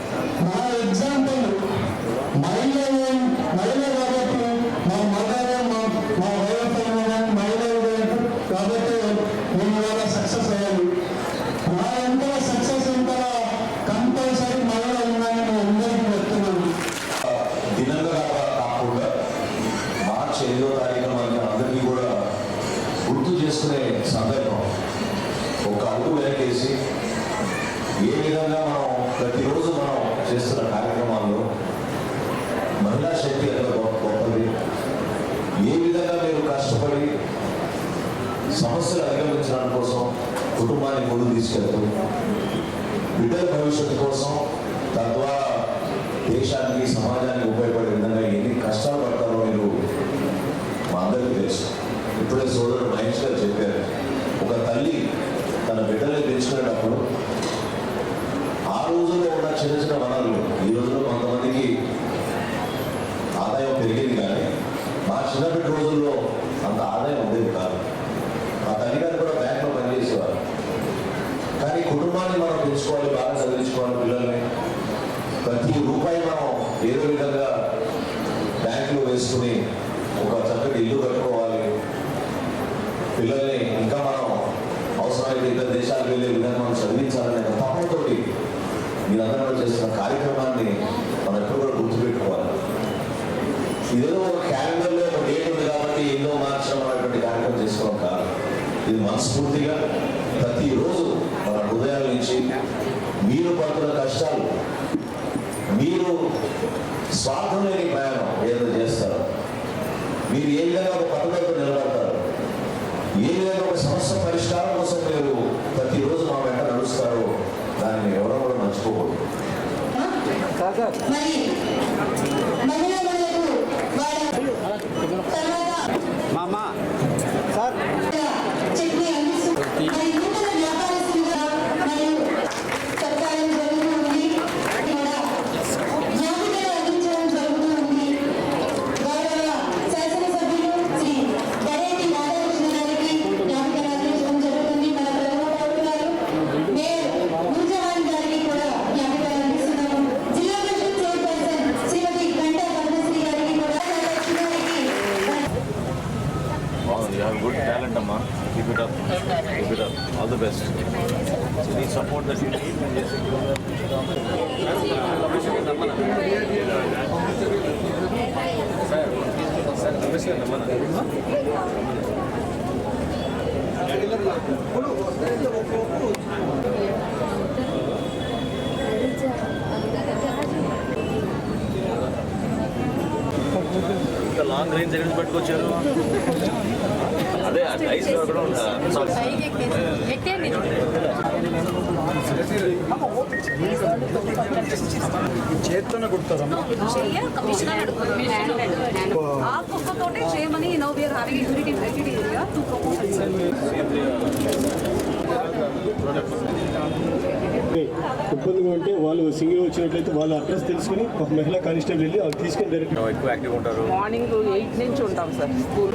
Yeah. కష్టపడి సమస్యలు అధిగమించడానికి కోసం కుటుంబాన్ని ముందు తీసుకెళ్తూ బిడ్డల భవిష్యత్తు కోసం తద్వారా దేశానికి సమాజానికి ఉపయోగపడే విధంగా ఎన్ని కష్టాలు పడతారో మీరు మా అందరికీ తెలుసు. ఇప్పుడే సోదరుడు మహేష్ గారు చెప్పారు ఒక తల్లి తన బిడ్డల్ని పెంచుకునేటప్పుడు ఆ రోజుల్లో ఉన్న చిన్న చిన్న చిన్నప్పటి రోజుల్లో అంత ఆదాయం ఉండేది కాదు. మా తల్లిగారు కూడా బ్యాంక్లో పనిచేసేవారు. కానీ కుటుంబాన్ని మనం పెంచుకోవాలి బాగా చదివించుకోవాలి పిల్లల్ని. ప్రతి రూపాయి మనం ఏదో విధంగా బ్యాంకులో వేసుకుని ఒక చక్కటి ఇల్లు కట్టుకోవాలి. పిల్లల్ని ఇంకా మనం అవసరమైతే ఇతర దేశాలకు వెళ్ళే విధంగా మనం చదివించాలనే తపనతోటి మీరందరూ చేస్తున్న కార్యక్రమాన్ని మనం ఎప్పుడు కూడా గుర్తుపెట్టుకోవాలి. ఏదో ఒక క్యాలెండర్లో ప్రతి ఏదో మార్చడం అనేటువంటి కార్యక్రమం చేసుకోవడం కాదు. ఇది మనస్ఫూర్తిగా ప్రతిరోజు మన హృదయాల నుంచి మీరు పడుతున్న కష్టాలు మీరు స్వార్థం లేని ప్రయాణం ఏదో చేస్తారు మీరు ఏ విధంగా ఒక పథకంతో నిలబడతారు ఏ విధంగా ఒక సమస్య పరిష్కారం కోసం మీరు ప్రతిరోజు మా వెంట నడుస్తారు దాన్ని ఎవరో కూడా మర్చిపోకూడదు. నీ సపోర్ట్ దట్ యూ నీడ్ నేను చేసే ఇంకా లాంగ్ రేంజ్ ఎక్కడ పెట్టుకొచ్చారు అదే ఐస్ కూడా చేత్తోనే కుడతారమ్మా आप ఇబ్బందిగా ఉంటే వాళ్ళు సింగిల్ వచ్చినట్లయితే వాళ్ళ అడ్రస్ తెలుసుకుని ఒక మహిళా కానిస్టేబుల్ వెళ్ళి వాళ్ళు తీసుకొని డైరెక్ట్ ఎక్కువ యాక్టివ్ ఉంటారు? మార్నింగ్ ఎయిట్ నుంచి ఉంటాం సార్ స్కూల్.